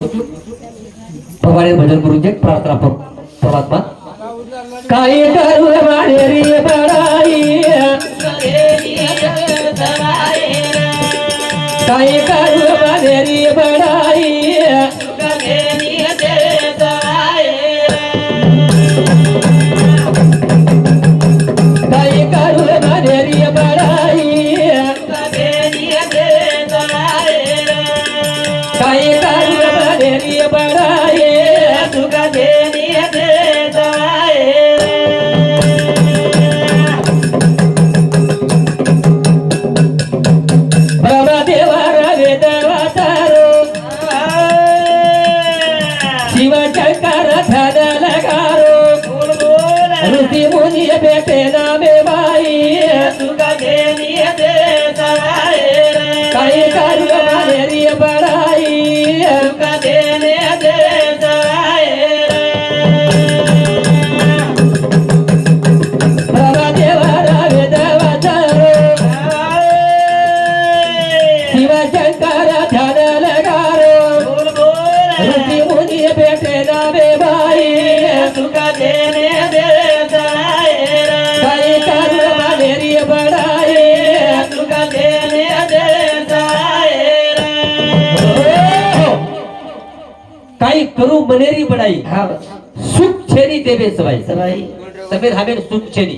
भगवान भजन करून जे प्रार्थना परमात्मा काही करू काही करू मनेरी बडाई सुख छेनी देवे सवाई तबेर हामेन सुख छेनी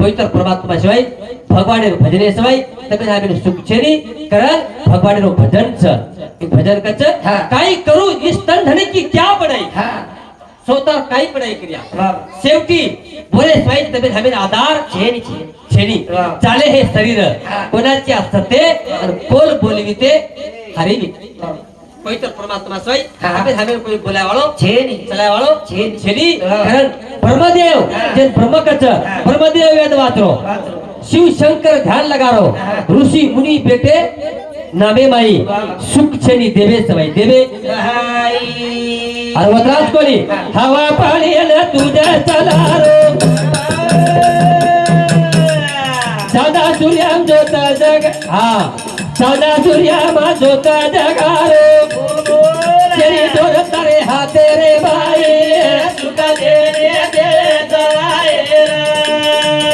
पवित्र परमात्मा शिवाय भगवान भजने सवाय तबेर हामेन सुख छेनी कारण भगवान भजन छ એ ભજન કચ હા. काही करू इस तन धने की क्या बडाई स्वतः काही बडाई क्रिया शेवटी बोले स्वाई तबेर हामेन आधार छेनी वा. चाले हे शरीर हा. कोणाची असते आणि कोण बोलविते पवित्र परमात्मा स्वाई हा. हामेन हामेन कोई बोलावाळो छेनी. चलावाळो छेनी. छेनी हा. कारण ब्रह्मदेव हा. जे ब्रह्मकच हा. ब्रह्मदेव वेद वाचरो शिव शंकर ध्यान लगारो हा. ऋषी मुनी बेटे नामे माई. सुख छेनी देवे सवाई देवे अरे वतराज कोणी हवा पाणी न तुझ्या चलारो सदा सूर्याम जोत जग हा सदा सूर्याम जोत जगारो तेरी दोर तारे हाते रे बाई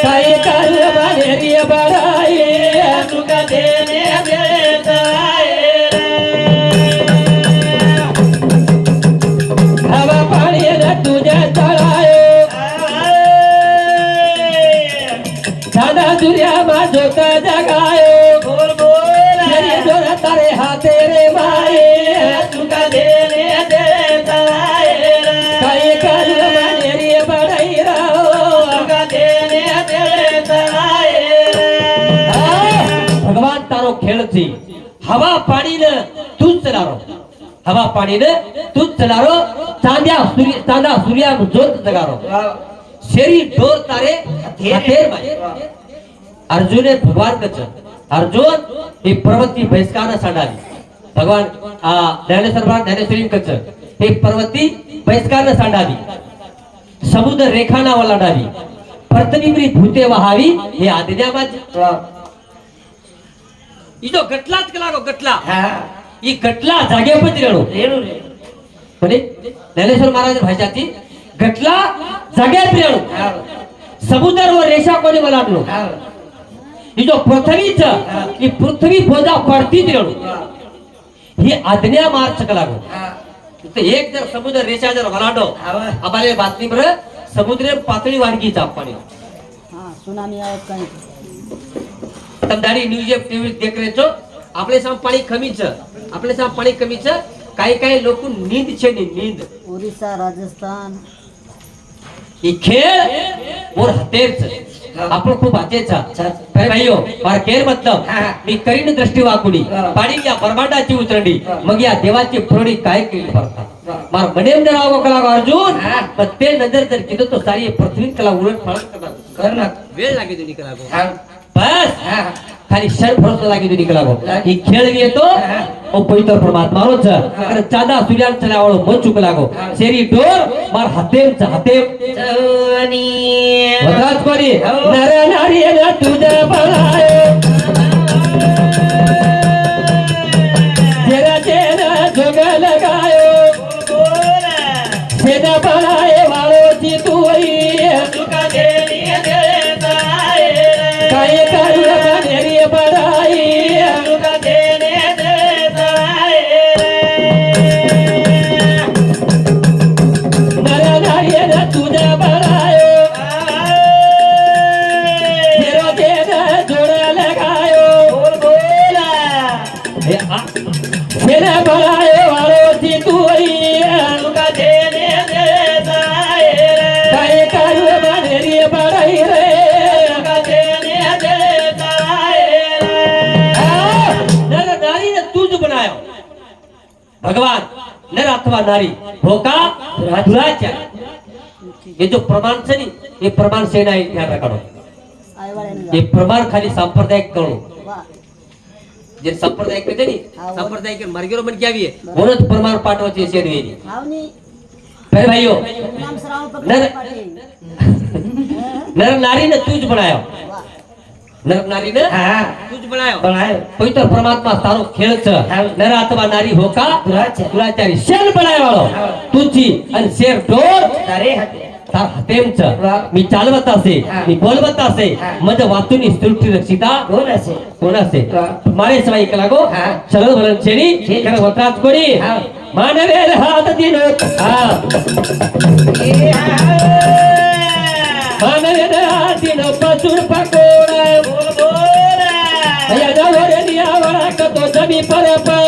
काही काल बाहेरी बडाई हवा खेळती हवा पाणीन तूच चलारो हवा पाणीन ने चलारो चांद्या सूर्य चांदा सूर्या जोत जगारो शेरी डोर तारे अर्जुन भगवान कच अर्जुन हे पर्वती बहिष्कार सांडाली भगवान ज्ञानेश्वर ज्ञानेश्वरी कच हे पर्वती बहिष्कार सांडावी समुद्र रेखाना वाला डावी पर्तनी वलाडावी भूते व्हावी हे आदिन्या ಇದು ಗಟ್ಲಾತ್ ಕಲಾಗೋ ಗಟ್ಲ ಈ ಗಟ್ಲ ಜಾಗ್ಯಾಪತ್ರಿಗಳು ಏನು ನೋಡಿ ನಲ್ಲೇಶ್ವರ ಮಹಾರಾಜರ ಭಾಷಾತಿ ಗಟ್ಲ ಜಾಗ್ಯಾತ್ರಿಗಳು ಸಮುದ್ರ ರೇಷಾ ಕೊನೆ ಬಲಾಡ್ಲು ಇದು ಪೃಥ್ವೀಚ ಈ ಪೃಥ್ವಿ ಧ್ವಜ ಪಡ್ತಿದ್ರೇಳು ही आज्ञा मार्च लागू तर एक जर समुद्र रेषा जर वलाडो आम्हाला बातमी बरं समुद्र पातळी वाढगी आपण सुनामी आहेत काही તમદારી ન્યૂઝ ટીવી દેખ રહે છો આપણે સામે પાણી કમી છે આપણે સામે પાણી કમી છે काही काही लोक નીંદ છે ની નીંદ ओरिसा राजस्थान ही खेळ मोर हतेर છે આપણો ખૂબ હાથે છે અરે ભાઈઓ માર કેર મતલબ मी करीन दृष्टी वाकुडी पाडी या ब्रह्मांडाची उतरणी मग या देवाची पुरणी काय केली भरतात मार मनेम जर आव कला अर्जुन पण ते नजर जर केलं तो सारी पृथ्वी कला उलट पालट करणार वेळ लागे तुझी कला गो. बस. खाली क्षण भरोसा लागे तुझी कला गो. ही. खेळ येतो. ओ पवित्र परमात्मा रोज अरे चादा सूर्यान चलावळो मन चुक लागो. शेरी डोर मार हातेम हातेम. वदाच कोणी नर नारी न तुझ्या बळाय भगवान न अथवा नारी होका दुराचार ये जो प्रमाण से नहीं ये प्रमाण से ना ध्यान रखना ये प्रमाण खाली सांप्रदायिक करो जे सांप्रदायिक कहते नहीं सांप्रदायिक मरगेरो मन क्या भी है बोलत प्रमाण पाठवा चाहिए शेर भी फिर भाइयों नर नर नारी ने तुझ बनाया. નર ને હા તું બનાયો બનાયો પવિત્ર પરમાત્મા તારો ખેલ છે નર આત્મા નારી હોકા દુરાચારી શેર બનાયો વાળો તુજી અને શેર ઢોર તારે હાથે તાર હાથેમ છે मी ચાલવત હશે मी બોલવત હશે મજ વાતુની સૃષ્ટિ રક્ષિતા કોણ હશે કોણ હશે મારે સવાઈ કલાગો ચરણ વલણ છે ની કર વતરાત કોડી માનવે હાથ દિન હા માનવે હાથ દિન પસુર પકોડ कतो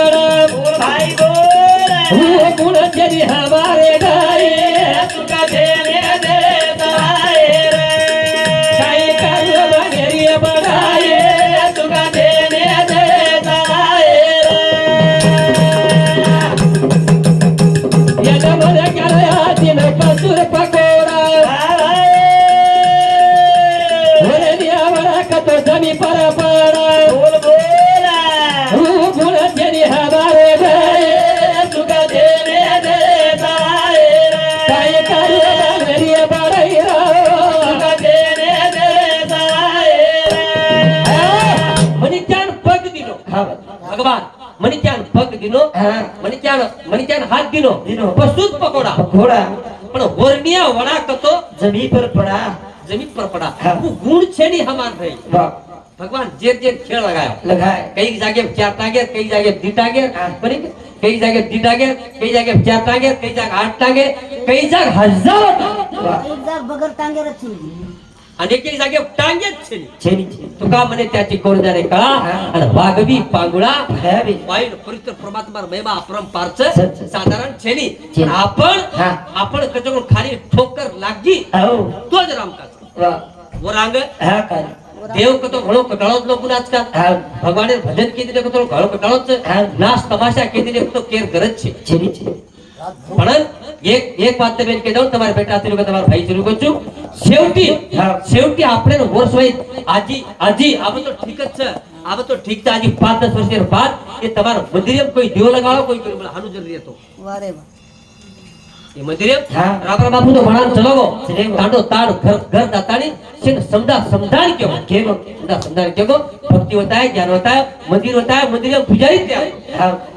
મને ત્યાં મને ત્યાં હાથ ગીનો. પ્રસ્તુત પકોડા? પકોડા. પણ હોરનિયા વડા કતો જમીન પર પડા. જમીન પર પડા. હું. ગુણ છે ની હમાન રહી. ભગવાન જે જે ખેળ લગાયો. લગાય. કઈ જાગે ચાર ટાંગે કઈ જાગે દી ટાંગે બની કઈ જાગે દી ટાંગે કઈ જાગે ચાર ટાંગે કઈ જાગે આઠ ટાંગે કઈ જાગે હજારો ટાંગે એક જાગ ટાંગે રચી अनेके जागे टांगेच छेनी. म्हणे त्याची गोडदारे कळा आणि वाघवी पांगुळा वाईल पवित्र परमात्मा महिमा अपरंपारच साधारण छेनी. आपण आपण कचरून खाली ठोकर लागली तोच रामकाच व. रांग देव कतो घळो कटाळोच लोक आजकाल भगवान भजन केलेले कतो घळो कटाळोच. नाच तमाशा केलेले तो केर गरज छे. પણ એક એક વાત તમે કહી દઉં તમારા બેટા થી તમારા ભાઈ થી છું છેવટી છેવટી આપણે વર્ષ હોય આજી આજી આપણે તો ઠીક જ છે. આપણે તો ઠીક છે આજી પાંચ દસ વર્ષ બાદ એ તમારા મંદિરે કોઈ દીવો લગાવો કોઈ કોઈ હાનું હતો વારે મંદિર હોતા ત્યાં.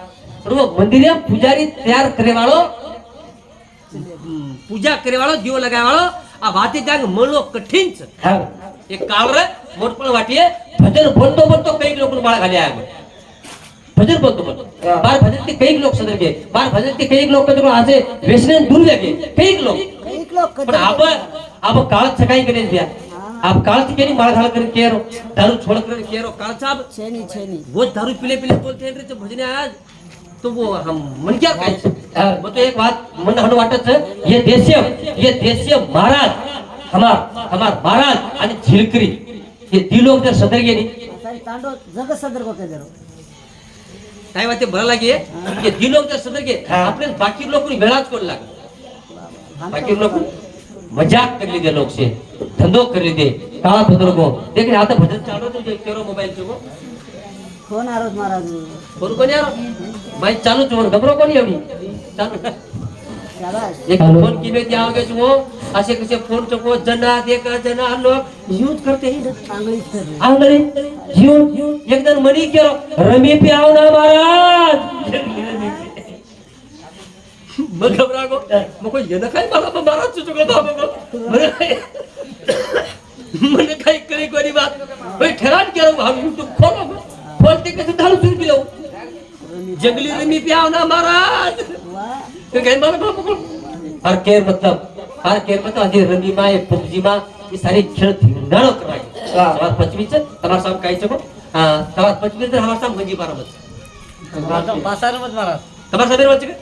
મંદિરે પૂજારી તૈયાર કરેવાળો પૂજા કરેવાળો જીવો લગાવવાળો આ વાતે જાંગ મળો કઠિન છે. એ કાળરે મોટ પણ વાટીએ. ભજન બોલતો બોલતો કંઈક લોકો માળા ખાલી આવ્યા ભજન બોલતો બોલતો બાર ભજનથી કંઈક લોકો સદર ગયે બાર ભજનથી કંઈક લોકો તો આજે વેસને દૂર લાગે કંઈક લોકો. કંઈક લોકો પણ આપ આપ કાળ છકાઈ કરે છે આપ काल થી કેની માળા ઘાળ કરીને કેરો? દારૂ છોડ કરીને કેરો? કાળ સાહેબ છે ની છે ની. વો દારૂ પીલે પીલે બોલતે રે તો ભજને આયા तो वो हम मन क्या कहे मग तो एक बात मन हन वाटत है, ये देशीय ये देशीय महाराज हमार हमार महाराज आणि झिलकरी हे ती लोक जर सदर गेली। सारी तांडो जग सदर होते जरो। काय वाटते बरं लागे हे ती लोक जर सदर गे. आपल्याला बाकी लोक वेळाच कोण लाग बाकी. लोक मजाक करली दे लोक से धंदो करली दे काळा बुजुर्गो देखील आता भजन चालू तुझे केरो मोबाईल चे कोण आरोज महाराज? कोणी यार? चोर घबरो कोणी एवढी चालू। शाबास एक फोन आगे वो असे कसे फोन चको जना देख जना यूज करते ही ना। एकदम मनी केलो रमी पे आव ना महाराज। मग घबरा गो। मग कोण येणं काय मला पण महाराज गो म्हणे म्हणे काही करी कोणी बात भाई ठराण केलं भाऊ युट्यूब खोलो गो. खोलते कसं धाडू सुरू जंगली रे मी ना महाराज. हर केर मतलब हर केर मतलब आधी रंगी माँ ये पुपजी माँ ये सारे खेल नड़ो कराए तमार पचमी से तमार साहब काई चको? तमार पचमी से हमार साहब गंजी मारा मत पासार मत मारा तमार साहब मत चके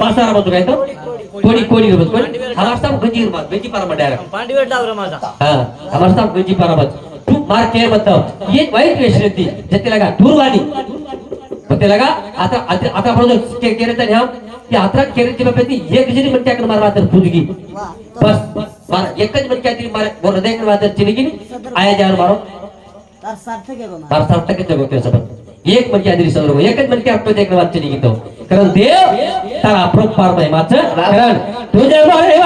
पासार मत गए तो? कोड़ी कोड़ी कोड़ी हमार साहब गंजी मत गंजी पारा मत डायरेक्ट पांडवे डावर माजा हां తెలగా आता అత అప్పుడు కెరీర్ कि हतरा केरे के बाबत एक जनी मन त्याकन मार वादर पुजगी बस मार एक जन मन त्याकन मार वो हृदय के वादर आया जार मारो. तार सार्थक है मार सार्थक के जगत सब एक मन त्याकन सदर हो एक मन के आपको देखने वाद चिनिगी तो. कारण देव कारण तुझे मारे.